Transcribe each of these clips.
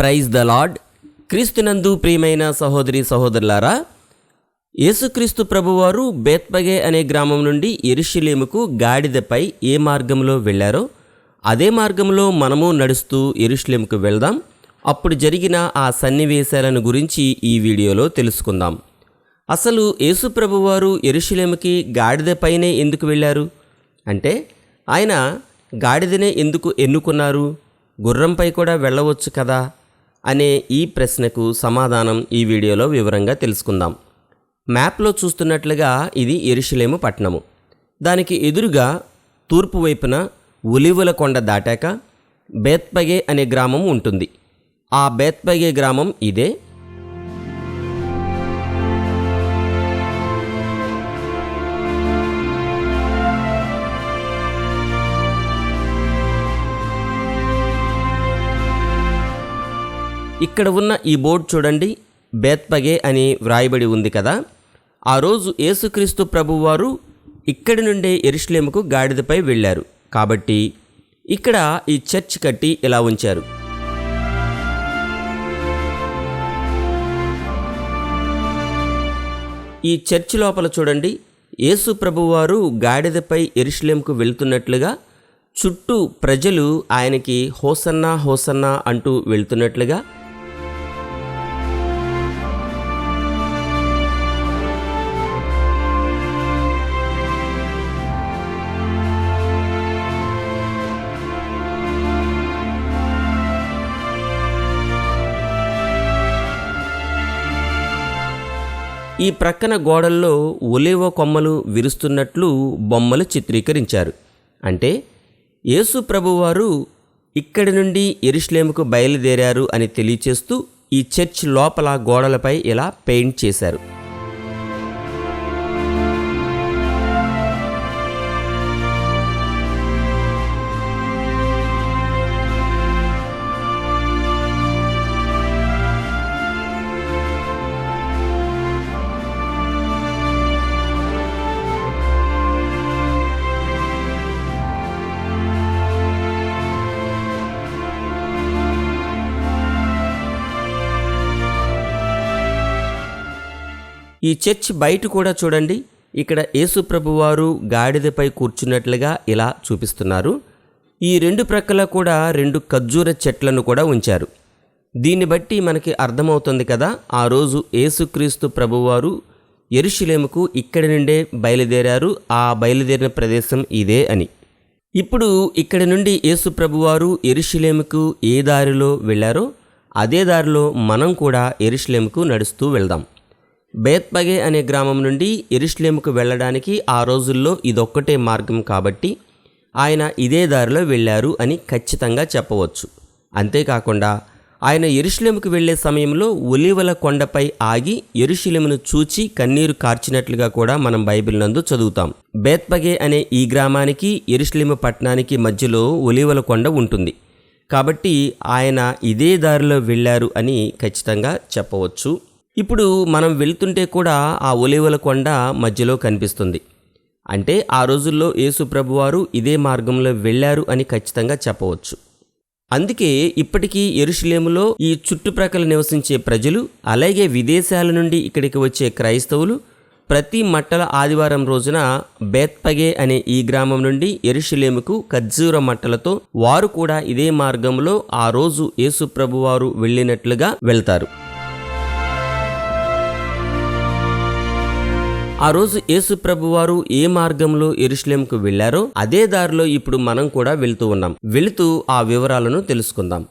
Praise the lord. క్రీస్తునందు ప్రియమైన సహోదరి సహోదరులారా యేసుక్రీస్తు ప్రభువారు బేత్పగే అనే గ్రామం నుండి ఎరుషులేముకు గాడిదపై ఏ మార్గంలో వెళ్ళారో అదే మార్గంలో మనము నడుస్తూ ఎరుషులేముకు వెళ్దాం. అప్పుడు జరిగిన ఆ సన్నివేశాలను గురించి ఈ వీడియోలో తెలుసుకుందాం. అసలు యేసు ప్రభువారు గాడిదపైనే ఎందుకు వెళ్ళారు? అంటే ఆయన గాడిదనే ఎందుకు ఎన్నుకున్నారు? గుర్రంపై కూడా వెళ్ళవచ్చు కదా? అనే ఈ ప్రశ్నకు సమాధానం ఈ వీడియోలో వివరంగా తెలుసుకుందాం. మ్యాప్లో చూస్తున్నట్లుగా ఇది ఎరుషలేము పట్టణము. దానికి ఎదురుగా తూర్పు వైపున ఉలివుల కొండ దాటాక బేత్పగే అనే గ్రామం ఉంటుంది. ఆ బేత్పగే గ్రామం ఇదే. ఇక్కడ ఉన్న ఈ బోర్డు చూడండి బేత్పగే అని వ్రాయబడి ఉంది కదా. ఆ రోజు యేసుక్రీస్తు ప్రభువారు ఇక్కడి నుండే ఎరుష్లేముకు గాడిదపై వెళ్ళారు. కాబట్టి ఇక్కడ ఈ చర్చ్ కట్టి ఇలా ఉంచారు. ఈ చర్చ్ లోపల చూడండి యేసు ప్రభువారు గాడిదపై ఎరుష్లేంకు వెళ్తున్నట్లుగా చుట్టూ ప్రజలు ఆయనకి హోసన్నా హోసన్నా అంటూ వెళ్తున్నట్లుగా ఈ ప్రక్కన గోడల్లో ఒలేవ కొమ్మలు విరుస్తున్నట్లు బొమ్మలు చిత్రీకరించారు. అంటే యేసు ప్రభువారు ఇక్కడి నుండి ఎరుష్లేముకు బయలుదేరారు అని తెలియచేస్తూ ఈ చర్చ్ లోపల గోడలపై ఇలా పెయింట్ చేశారు. ఈ చర్చ్ బయట కూడా చూడండి. ఇక్కడ యేసుప్రభువారు గాడిదపై కూర్చున్నట్లుగా ఇలా చూపిస్తున్నారు. ఈ రెండు ప్రక్కల కూడా రెండు ఖర్జూర చెట్లను కూడా ఉంచారు. దీన్ని బట్టి మనకి అర్థమవుతుంది కదా ఆ రోజు యేసుక్రీస్తు ప్రభువారు ఎరుషులేముకు ఇక్కడి నుండే బయలుదేరారు. ఆ బయలుదేరిన ప్రదేశం ఇదే అని. ఇప్పుడు ఇక్కడి నుండి యేసు ప్రభువారు ఎరుషులేముకు ఏ దారిలో వెళ్ళారో అదే దారిలో మనం కూడా ఎరుషులేముకు నడుస్తూ వెళ్దాం. బేత్పగే అనే గ్రామం నుండి ఎరుష్లేముకు వెళ్ళడానికి ఆ రోజుల్లో ఇదొక్కటే మార్గం కాబట్టి ఆయన ఇదే దారిలో వెళ్ళారు అని ఖచ్చితంగా చెప్పవచ్చు. అంతేకాకుండా ఆయన ఎరుషులేముకు వెళ్ళే సమయంలో ఒలివల కొండపై ఆగి ఎరుషులేమును చూచి కన్నీరు కార్చినట్లుగా కూడా మనం బైబిల్ నందు చదువుతాం. బేత్పగే అనే ఈ గ్రామానికి ఎరుషులేము పట్టణానికి మధ్యలో ఒలివల కొండ ఉంటుంది. కాబట్టి ఆయన ఇదే దారిలో వెళ్ళారు అని ఖచ్చితంగా చెప్పవచ్చు. ఇప్పుడు మనం వెళ్తుంటే కూడా ఆ ఒలివల కొండ మధ్యలో కనిపిస్తుంది. అంటే ఆ రోజుల్లో యేసు ప్రభువారు ఇదే మార్గంలో వెళ్ళారు అని ఖచ్చితంగా చెప్పవచ్చు. అందుకే ఇప్పటికీ ఎరుషులేములో ఈ చుట్టుప్రక్కల నివసించే ప్రజలు అలాగే విదేశాల నుండి ఇక్కడికి వచ్చే క్రైస్తవులు ప్రతి మట్టల ఆదివారం రోజున బేత్పగే అనే ఈ గ్రామం నుండి ఎరుషులేముకు ఖర్జూర మట్టలతో వారు కూడా ఇదే మార్గంలో ఆ రోజు యేసుప్రభువారు వెళ్ళినట్లుగా వెళ్తారు. ఆ రోజు యేసు ప్రభువారు ఏ మార్గంలో ఎరుశ్లేంకు వెళ్ళారో అదే దారిలో ఇప్పుడు మనం కూడా వెళ్తూ ఉన్నాం. వెళుతూ ఆ వివరాలను తెలుసుకుందాం.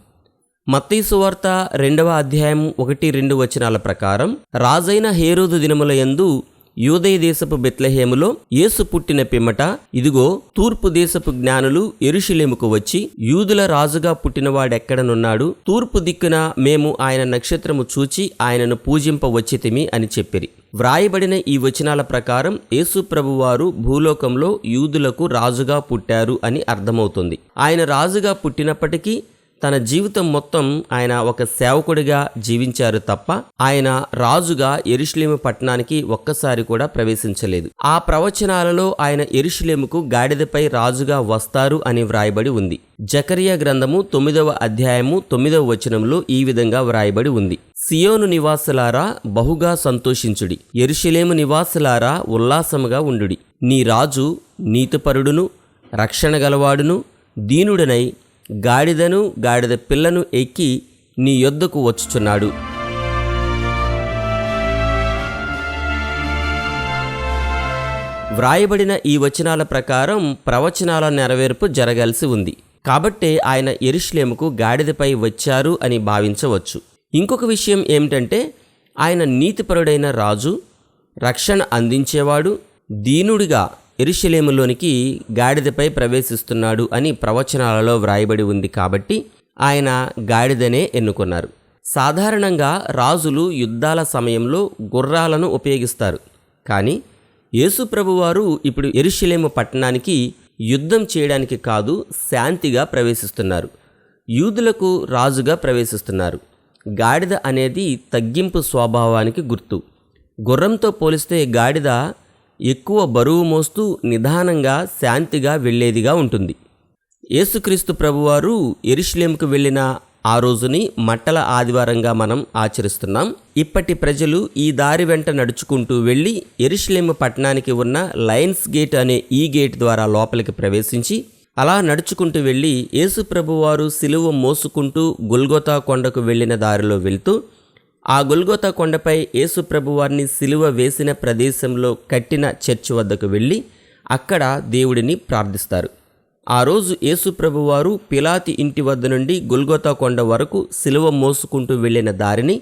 మత్తీసు వార్త రెండవ అధ్యాయం ఒకటి రెండు వచనాల ప్రకారం రాజైన హేరోదు దినముల యందు యూదయ దేశపు బెత్లహేములో యేసు పుట్టిన పిమ్మట ఇదిగో తూర్పు దేశపు జ్ఞానులు ఎరుషులేముకు వచ్చి యూదుల రాజుగా పుట్టినవాడెక్కడనున్నాడు? తూర్పు దిక్కున మేము ఆయన నక్షత్రము చూచి ఆయనను పూజింప వచ్చితిమి అని చెప్పిరి. వ్రాయబడిన ఈ వచనాల ప్రకారం యేసు ప్రభువారు భూలోకంలో యూదులకు రాజుగా పుట్టారు అని అర్థమవుతుంది. ఆయన రాజుగా పుట్టినప్పటికీ తన జీవితం మొత్తం ఆయన ఒక సేవకుడిగా జీవించారు తప్ప ఆయన రాజుగా ఎరుషులేము పట్టణానికి ఒక్కసారి కూడా ప్రవేశించలేదు. ఆ ప్రవచనాలలో ఆయన ఎరుషులేముకు గాడిదపై రాజుగా వస్తారు అని వ్రాయబడి ఉంది. జకరియా గ్రంథము తొమ్మిదవ అధ్యాయము తొమ్మిదవ వచనంలో ఈ విధంగా వ్రాయబడి ఉంది. సియోను నివాసులారా బహుగా సంతోషించుడి. ఎరుషులేము నివాసులారా ఉల్లాసముగా ఉండుడి. నీ రాజు నీతిపరుడును రక్షణ గలవాడును దీనుడనై గాడిదను గాడిద పిల్లను ఎక్కి నీ యొద్దకు వచ్చుచున్నాడు. వ్రాయబడిన ఈ వచనాల ప్రకారం ప్రవచనాల నెరవేర్పు జరగాల్సి ఉంది. కాబట్టే ఆయన ఎరుష్లేముకు గాడిదపై వచ్చారు అని భావించవచ్చు. ఇంకొక విషయం ఏమిటంటే ఆయన నీతిపరుడైన రాజు రక్షణ అందించేవాడు దీనుడిగా ఎరుషలేములోనికి గాడిదపై ప్రవేశిస్తున్నాడు అని ప్రవచనాలలో వ్రాయబడి ఉంది కాబట్టి ఆయన గాడిదనే ఎన్నుకున్నారు. సాధారణంగా రాజులు యుద్ధాల సమయంలో గుర్రాలను ఉపయోగిస్తారు. కానీ యేసుప్రభువారు ఇప్పుడు ఎరుషలేము పట్టణానికి యుద్ధం చేయడానికి కాదు శాంతిగా ప్రవేశిస్తున్నారు. యూదులకు రాజుగా ప్రవేశిస్తున్నారు. గాడిద అనేది తగ్గింపు స్వభావానికి గుర్తు. గుర్రంతో పోలిస్తే గాడిద ఎక్కువ బరువు మోస్తూ నిదానంగా శాంతిగా వెళ్ళేదిగా ఉంటుంది. యేసుక్రీస్తు ప్రభువారు ఎరుషులేంకు వెళ్ళిన ఆ రోజుని మట్టల ఆదివారంగా మనం ఆచరిస్తున్నాం. ఇప్పటి ప్రజలు ఈ దారి వెంట నడుచుకుంటూ వెళ్ళి ఎరుషులేము పట్టణానికి ఉన్న లయన్స్ గేట్ అనే ఈ గేట్ ద్వారా లోపలికి ప్రవేశించి అలా నడుచుకుంటూ వెళ్ళి యేసుప్రభువారు సిలువ మోసుకుంటూ గుల్గొతా కొండకు వెళ్ళిన దారిలో వెళ్తూ ఆ గొల్గోతా కొండపై యేసుప్రభువారిని సిలువ వేసిన ప్రదేశంలో కట్టిన చర్చ్ వద్దకు వెళ్ళి అక్కడ దేవుడిని ప్రార్థిస్తారు. ఆ రోజు యేసుప్రభువారు పిలాతి ఇంటి వద్ద నుండి గొల్గోతా కొండ వరకు సిలువ మోసుకుంటూ వెళ్ళిన దారిని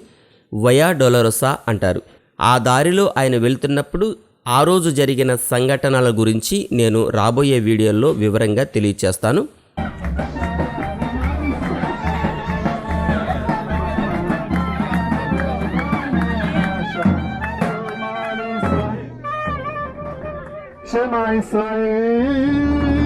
వయా డొలరొసా అంటారు. ఆ దారిలో ఆయన వెళ్తున్నప్పుడు ఆ రోజు జరిగిన సంఘటనల గురించి నేను రాబోయే వీడియోల్లో వివరంగా తెలియచేస్తాను. Shema Israel.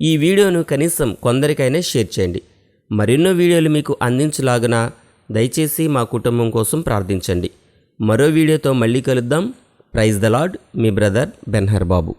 ఈ వీడియోను కనీసం కొందరికైనా షేర్ చేయండి. మరెన్నో వీడియోలు మీకు అందించలాగున దయచేసి మా కుటుంబం కోసం ప్రార్థించండి. మరో వీడియోతో మళ్ళీ కలుద్దాం. ప్రైజ్ ద లాడ్ మీ బ్రదర్ బెన్హర్ బాబు